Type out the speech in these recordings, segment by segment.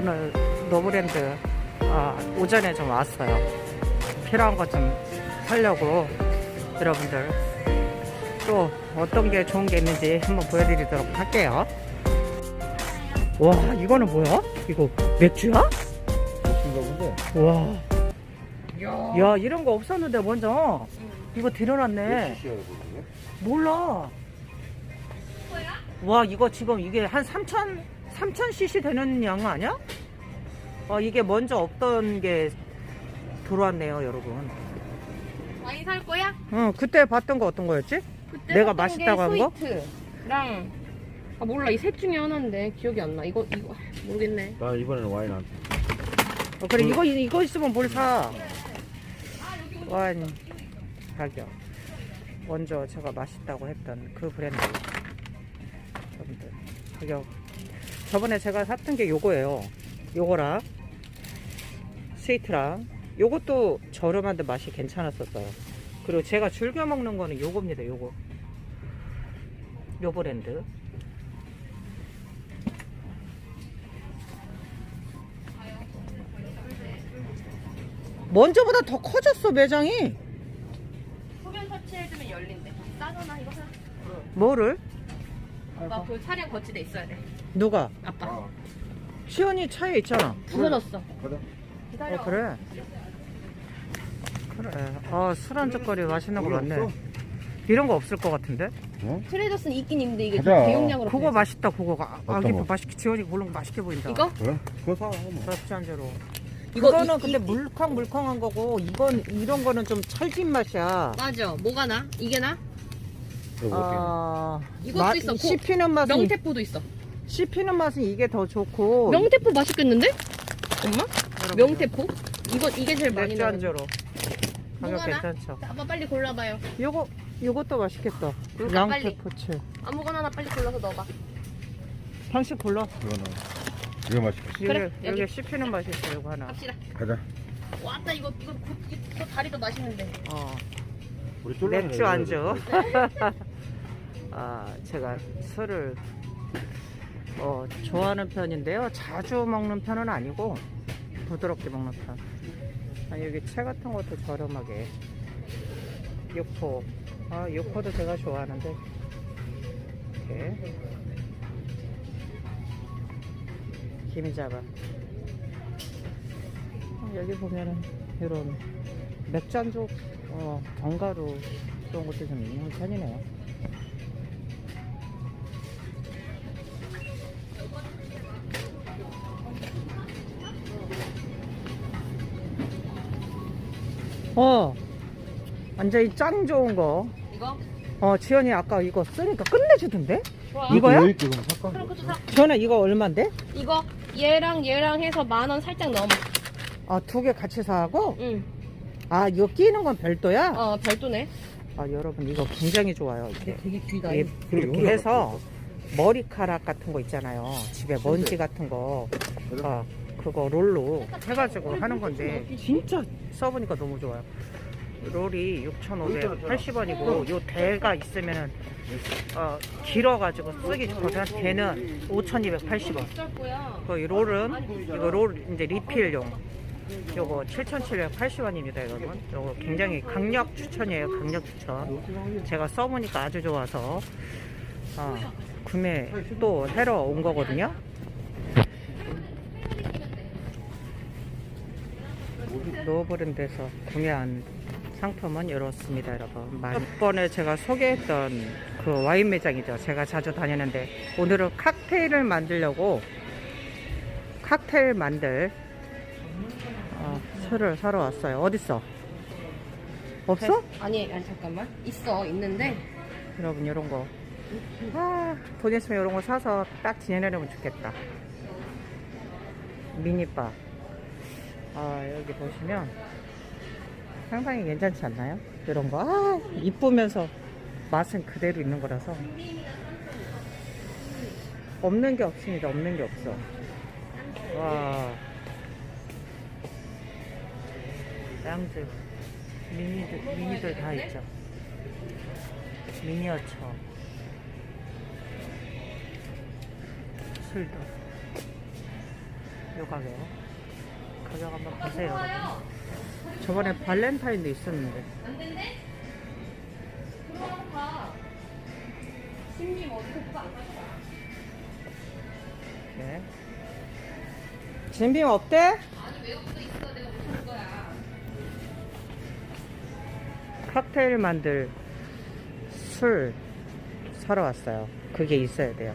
오늘 노브랜드 아, 오전에 좀 왔어요. 필요한 것좀 사려고 여러분들 또 어떤 게 좋은 게 있는지 한번 보여드리도록 할게요. 와 이거는 뭐야? 이거 맥주야? 본데. 와. 야 이런 거 없었는데 먼저 이거 들여놨네. 몰라. 와, 이거 지금 이게 한 3천, 3,000cc 되는 양 아니야? 와, 이게 먼저 없던 게 들어왔네요, 여러분. 와인 살 거야? 응, 그때 봤던 거 어떤 거였지? 그때 내가 맛있다고 게한 거? 스위트랑 아 몰라 이 셋 중에 하나인데 기억이 안 나. 이거 이거 모르겠네. 나 이번에는 와인 안. 어, 그래, 이거, 이거 있으면 뭘 사? 와인 가격. 먼저 제가 맛있다고 했던 그 브랜드. 여러분들, 가격. 저번에 제가 샀던 게 요거예요. 요거랑, 스위트랑. 요것도 저렴한데 맛이 괜찮았었어요. 그리고 제가 즐겨 먹는 거는 요겁니다, 요거. 요 브랜드. 먼저보다 더 커졌어, 매장이. 소변 터치해주면 열린대. 싸잖아 이거 사. 뭐를? 나그 차량 거치대 있어야 돼. 누가? 아빠. 아, 시연이 차에 있잖아. 부서졌어. 가자. 기다려. 어, 그래. 그래. 아, 술 한젓거리 맛있는 거 많네. 없어? 이런 거 없을 것 같은데? 어? 트레이더스는 있긴 있는데 이게 가자. 대용량으로. 그거 팔지. 맛있다, 그거가. 아, 어떤 아기 거? 맛있게, 지원이 고른 거 맛있게 보인다. 이거? 그래? 그거 사. 뭐. 그렇지, 한제로. 이거 이거는 이- 근데 이- 물컹물컹한 거고, 이건, 이런 거는 좀 찰진 맛이야. 맞아. 뭐가 나? 이게 나? 그거 어떻게? 아, 이것도 있어. 고- 씹히는 맛은, 명태포도 있어. 씹히는 맛은 이게 더 좋고. 명태포 맛있겠는데? 엄마? 명태포? 이거 이게 제일 많이 맥주 나. 한제로. 가격 뭐가 나? 괜찮죠? 아빠 빨리 골라봐요. 요거, 요것도 맛있겠다. 그러니까 빨리. 양태포츠. 아무거나 하나 빨리 골라서 넣어봐. 당신 골라. 이거는 이거 맛있겠어. 그래, 여기, 씹히는 맛이 있어, 요거 하나. 갑시다. 가자. 왔다 이거 이거 곧- 이거 다리도 맛있는데. 어. 우리 맥주 안주. 아, 제가 술을 어, 좋아하는 편인데요. 자주 먹는 편은 아니고 부드럽게 먹는 편. 아, 여기 채 같은 것도 저렴하게. 육포. 아, 육포도 제가 좋아하는데. 이렇게. 어, 여기 보면은 이런 안주 어, 견과류 그런 것도 좀 있는 편이네요. 어, 완전히 짱 좋은 거. 이거? 어, 지연이 아까 이거 쓰니까 끝내주던데? 좋아. 이거야? 여기 있게 그럼 살까? 그럼 그것도 사. 지연아, 이거 얼만데? 이거 얘랑 얘랑 해서 만 원 살짝 넘어. 아, 두 개 같이 사고? 응. 아, 이거 끼는 건 별도야? 어 별도네. 아, 여러분, 이거 굉장히 좋아요. 이게. 되게 길다. 이- 이렇게 해서 머리카락 같은 거 있잖아요. 집에 먼지 같은 거. 어, 그거 롤로 해가지고 하는 건데 진짜 써보니까 너무 좋아요. 롤이 6,580원이고 요 대가 있으면은 어, 길어가지고 쓰기 좋거든. 대는 5,280원. 비쌀 거야. 그 롤은 이거 롤 이제 리필용. 요거 7,780원입니다, 여러분. 요거 굉장히 강력 추천이에요, 강력 추천. 제가 써보니까 아주 좋아서 어, 구매 또 해러 온 거거든요. 노브랜드에서 구매한 상품은 이렇습니다, 여러분. 몇 번에 제가 소개했던 그 와인 매장이죠. 제가 자주 다니는데 오늘은 칵테일을 만들려고 칵테일 만들 어, 술을 사러 왔어요. 어딨어? 없어? 아니 아니 잠깐만. 있어 있는데. 여러분 이런 거. 아, 돈 있으면 이런 거 사서 딱 지내려면 좋겠다. 미니바. 아, 여기 보시면 상당히 괜찮지 않나요? 이런 거. 아, 이쁘면서 맛은 그대로 있는 거라서. 없는 게 없습니다. 없는 게 없어. 와. 양들. 미니들, 미니들 다 있죠. 미니어처 술도 요 가게. 가격 한번 보세요. 저번에 발렌타인도 있었는데. 안 된대? 그럼 가. 신님 어디서 그거 안 가져가? 네. 진빔 어때? 아니 왜 없어 있어 내가 못할 거야. 칵테일 만들 술 사러 왔어요. 그게 있어야 돼요.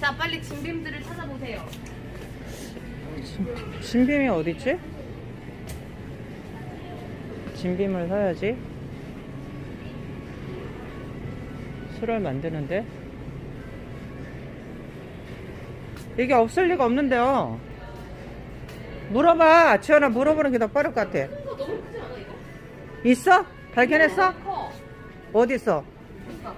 자 빨리 진빔들을 찾아보세요. 진, 진빔이 어딨지? 진빔을 사야지. 술을 만드는데 이게 없을 리가 없는데요. 물어봐. 지연아 물어보는 게 더 빠를 것 같아. 이거? 있어? 발견했어? 커. 어디 있어? 그러니까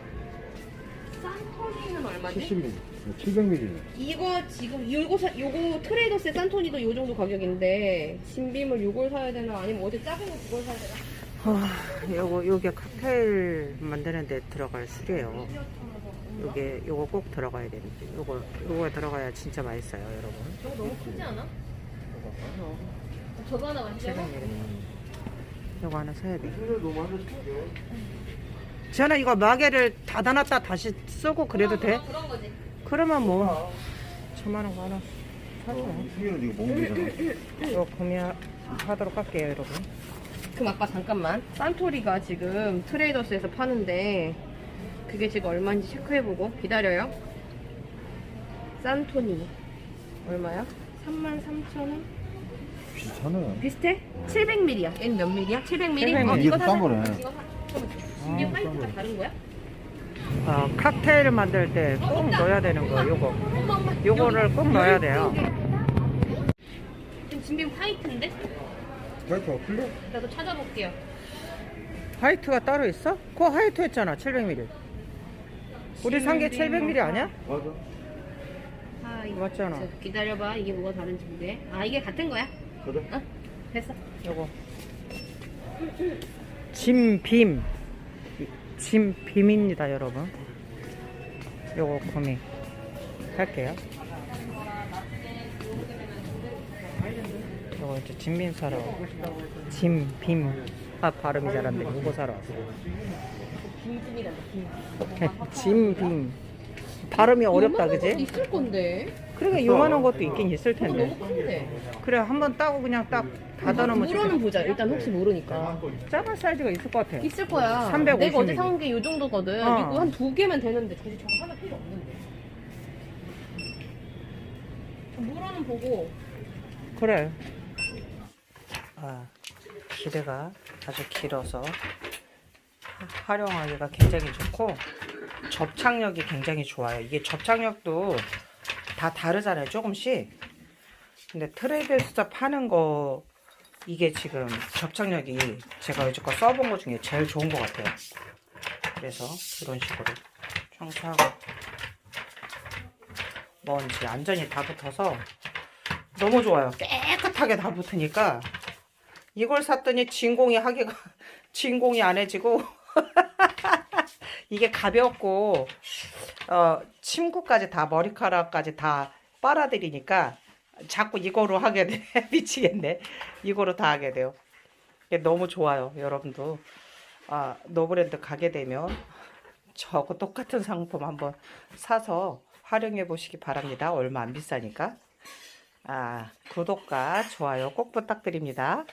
산토니는 얼마지? 70mm, 700mm. 이거 지금 요거 사, 요거 트레이더스의 산토니도 요 정도 가격인데 진빔을 요걸 사야 되나 아니면 어제 작은 거 그걸 사야 되나? 아, 요거 요게 칵테일 만드는 데 들어갈 술이에요. 요게 요거 꼭 들어가야 되는데 요거 요거 들어가야 진짜 맛있어요, 여러분. 저거 너무 크지 않아? 저거 하나 만들어? 요거 하나 사야 돼. 지연아 이거 마개를 닫아놨다 다시 쓰고 그래도 돼? 그런 거지. 그러면 뭐 천만 원 하나 사줘. 승현은 지금 몸이잖아. 이거 구매하도록 할게요, 여러분. 그럼 아까 잠깐만 산토리가 지금 트레이더스에서 파는데 그게 지금 얼마인지 체크해보고 기다려요 산토니 얼마야? 33,000원? 비슷하네. 비슷해? 700ml야 얘는 몇 ml야? 700ml? 700ml. 어, 이게 이거 사자 싼 거네. 이거 사 잠깐만 이게 화이트가 다른 거야? 어, 칵테일을 만들 때 꼭 넣어야 되는 거 요거. 요거를 꼭 넣어야 돼요. 지금 진빔 화이트인데? 화이트가 풀려? 나도 찾아볼게요 화이트가 따로 있어? 그거 화이트 했잖아, 700ml. 우리 산 게 700ml 아니야? 맞아. 아 이거 맞잖아. 저, 기다려봐 이게 뭐가 다른지 보게 아 이게 같은 거야? 가자. 어 됐어 요거. 진빔. 진빔입니다, 여러분. 요거 구매 할게요. 요거 이제 진빔 사러. 진빔. 아, 발음이 잘 안 돼. 요거 사러 왔어요. 진빔. 발음이 어렵다, 그지? 있을 건데. 그러니까 요만한 것도 있긴 있을 텐데. 너무 큰데. 그래, 한번 따고 그냥 딱 닫아놓으면 물어는 보자. 일단 혹시 모르니까. 작은 사이즈가 있을 것 같아. 있을 거야. 350 내가 어제 사온 게요 정도거든. 어. 이거 한 두 개면 되는데 굳이 저거 하나 필요 없는데. 물어는 보고. 그래. 아, 기대가 아주 길어서 활용하기가 굉장히 좋고 접착력이 굉장히 좋아요. 이게 접착력도 다 다르잖아요. 조금씩. 근데 트레이드에서 파는 거 이게 지금 접착력이 제가 여지껏 써본 것 중에 제일 좋은 것 같아요. 그래서 이런 식으로 청소하고 먼지 완전히 다 붙어서 너무 좋아요. 깨끗하게 다 붙으니까 이걸 샀더니 진공이 하기가 진공이 안 해지고 이게 가볍고 어 침구까지 다 머리카락까지 다 빨아들이니까 자꾸 이거로 하게 돼. 미치겠네. 이거로 다 하게 돼요. 이게 너무 좋아요 여러분도. 아 노브랜드 가게 되면 저거 똑같은 상품 한번 사서 활용해 보시기 바랍니다. 얼마 안 비싸니까. 아, 구독과 좋아요 꼭 부탁드립니다.